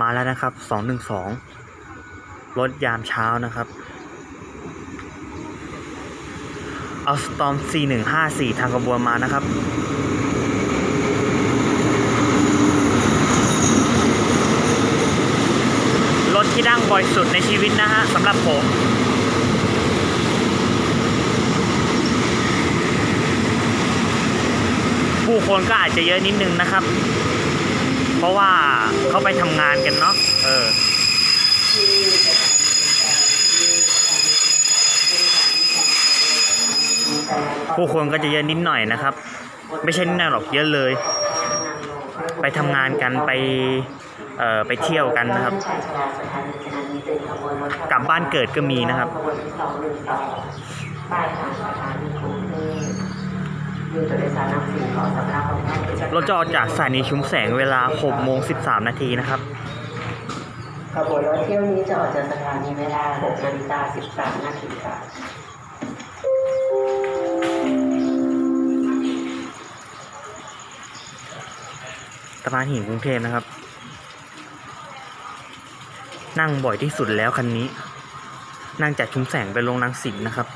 มาแล้วนะครับสองหนึ่งสองรถยามเช้านะครับเอาสตอม C154 ทางกระบวนมานะครับ รถที่นั่งบ่อยสุดในชีวิตนะฮะสำหรับผมผู้คนก็อาจจะเยอะนิดนึงนะครับ ราะว่าเขาไปทำงานกันเนาะเออผู้คนก็จะเยอะนิดหน่อยนะครับ ไม่ใช่นิดหน่อยหรอกเยอะเลย ไปทำงานกันไปเอ่อไปเที่ยวกันนะครับ กลับบ้านเกิดก็มีนะครับ รนำสิ่งของสำหรับของท่านที่จะรถจะออกจากสถานีชุมแสงเวลา6โมง13 นาทีนะครับ ขบวนรถเที่ยวนี้จะออกจากสถานีเวลา6นาฬิกา13 นาทีค่ะสะพานหินกรุงเทพนะครับ นั่งบ่อยที่สุดแล้วคันนี้ นั่งจากชุมแสงไปลงรังสิตนะครับ